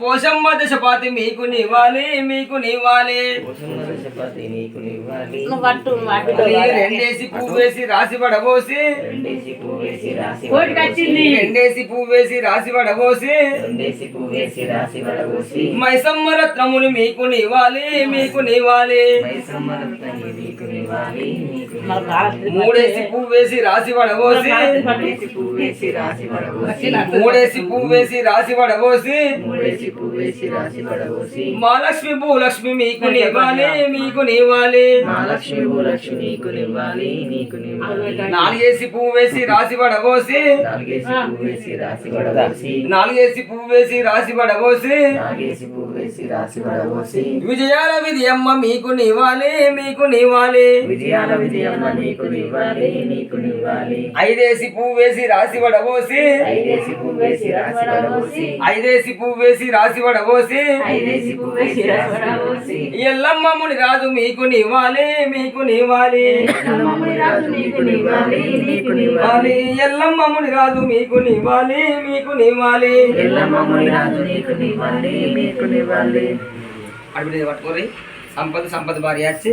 పోషమ్మ దశపాతి మీకు నివ్వాలి మీకు నివ్వాలి. చపాతి రెండేసి పువ్వు వేసి రాసి పడబోసి రెండేసి పువ్వు వేసి రాసి కోటికి వచ్చింది రెండేసి పువ్వు వేసి రాసి పడబోసి మైసమ్మ రత్నములు మీకు నివ్వాలి మీకు నివ్వాలి. ఇవ్వాలి మూడేసి పువ్వు వేసి రాసి పడబోసి మూడేసి పువ్వు వేసి రాసి వడబోసి. మూడేసి పువ్వు వేసి రాసి పడబోసి మూడేసి పువ్వు వేసి రాసి వడబోసి. మహాలక్ష్మి భూలక్ష్మి మీకు నివ్వాలి మీకు నివ్వాలి. మహాలక్ష్మి భూలక్ష్మి నీకు ఇవ్వాలి నీకు ఇవ్వాలి నాలుగేసి పువ్వు వేసి రాసి పడబోసి నాలుగేసి పువ్వు వేసి రాసి వడబోసి. నాలుగేసి పువ్వు వేసి రాసి పడబోసి నాలుగేసి పువ్వు వేసి రాసి వడబోసి. విజయాల విజయమ్మ మీకు నివ్వాలి మీకు నివ్వాలి. విజయాల విజయమ్మ నీకు నీకు ఐదేసి పువ్వు వేసి రాసి పడబోసి ఐదేసి పువ్వు వేసి రాసి వడబోసి. ఐదేసి పువ్వు వేసి రాసి పడబోసి ఐదేసి పువ్వు వేసి రాసి వడబోసి. ఎల్లమ్మముని రాజు మీకు నివ్వాలి మీకు నివ్వాలి. వాలి ఎల్లమ్మముని రాజు మీకు నివ్వాలి మీకు నివ్వాలి. రాజు నీకు అడిగి పట్టుకోరి. సంపద సంపద భార్య వచ్చి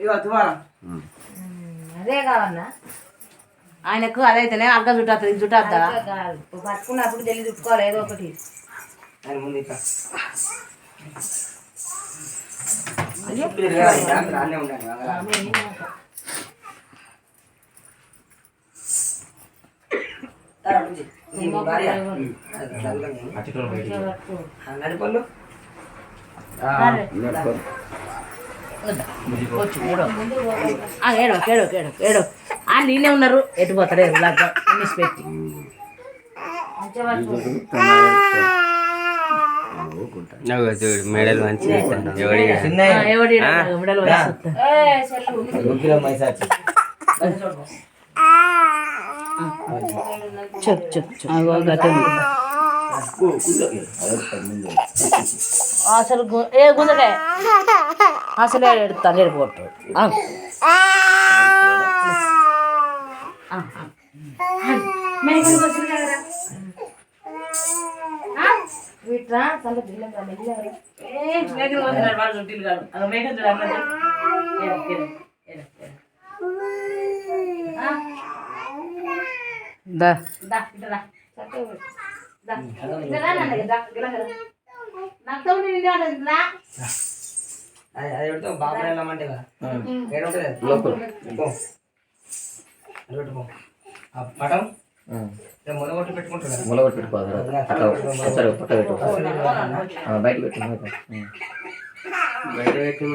ఇగో తువారా. అదే కావన్నా ఆయనకు అదైతేనే అల్గా చుట్టా చుట్టా పట్టుకున్నప్పుడు తెలియ చుట్టుకోవాలి ఏదో ఒకటి ఆయన ఏడో ఏడో ఏడో ఏడో ఆ నేనే ఉన్నారు ఎటు పోతాడు లాగా మిస్ పెట్టి మెడల్ మంచిగా ఎవడి మెడలు చెప్పు చెప్పు చెప్పు అసలు ఏ గుంజకాయ అసలు ఎడతాను ఎడిపోటు వీట్రా? తల బిల్లం మెల్లగా దా దా ఇట్లా రా. చక్కగా పెట్టు. దా. ఇట్లా రా నాన్న, దా, ఇలా రా. నాకు తోడు నిండి ఉంటుంది, రా. అది అది పెడితే బాబు వెళ్ళమంటే పటం పెట్టుకుంటారు మొలగొట్టు పెట్టుకోవాలి పట్ట. పెట్టు. బయట పెట్టు. బయట పెట్టి.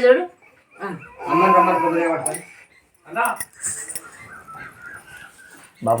చూడు అమ్మని రమ్మని కొబ్బరి బాబు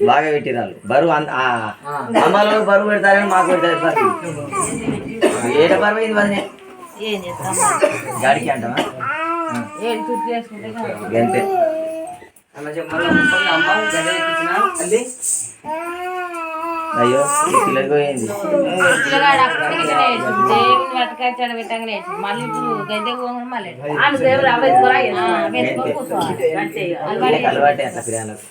బాగా పెట్టిరాళ్ళు బరువు అంత ఆ, అమ్మలో బరువు పెడతారని మాకు పెడతారు. ఏట బరువు ఇది వదిలే ఏం చేస్తాం? గాడికి అంటావా? తల్లి అయ్యో పోయింది. మళ్ళీ ఇప్పుడు గద్దె పోగానే మళ్ళీ. అంతే అలవాటే అట్లా పిల్లలకు.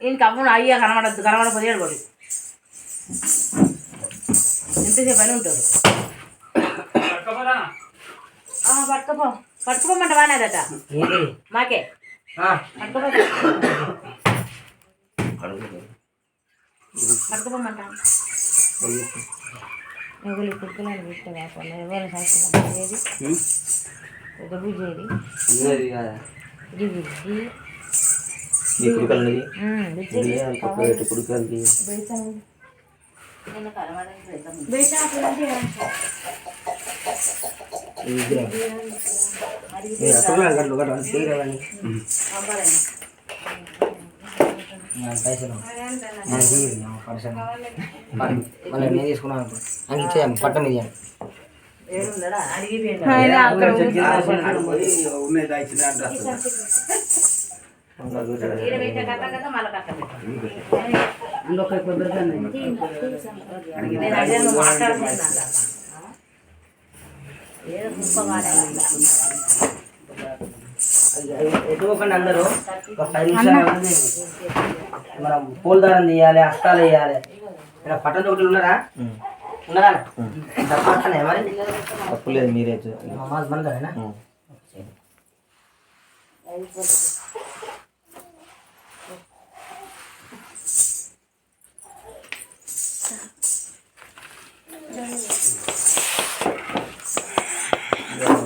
ఈయనకి అమ్ముడు అయ్యా కనబడద్దు కనబడకపోతే ఏడబడి ఎంతసేపు అని ఉంటారు పట్టుకోపో. పట్టుకోమంట ఏంటి మాకే. పట్టుకోమంట ఎవరి కుక్కలను పెట్టే ఎవరి ఏది? పెద్ద బుజ్జేది ఇది మళ్ళీ నేను తీసుకున్నాను. నాకు ఇచ్చేయాలి పట్టం ఇది అడిగి ఉన్నది దాచిన అందరూ ఒక పది నిమిషాలు మనం పూలదారం తీయాలి అష్టాలు వేయాలి ఇలా పట్టణ ఒకటి ఉన్నారా ఉన్నారా తప్పనే మరి తప్పులేదు మీరే చూ- మాది మనదేనా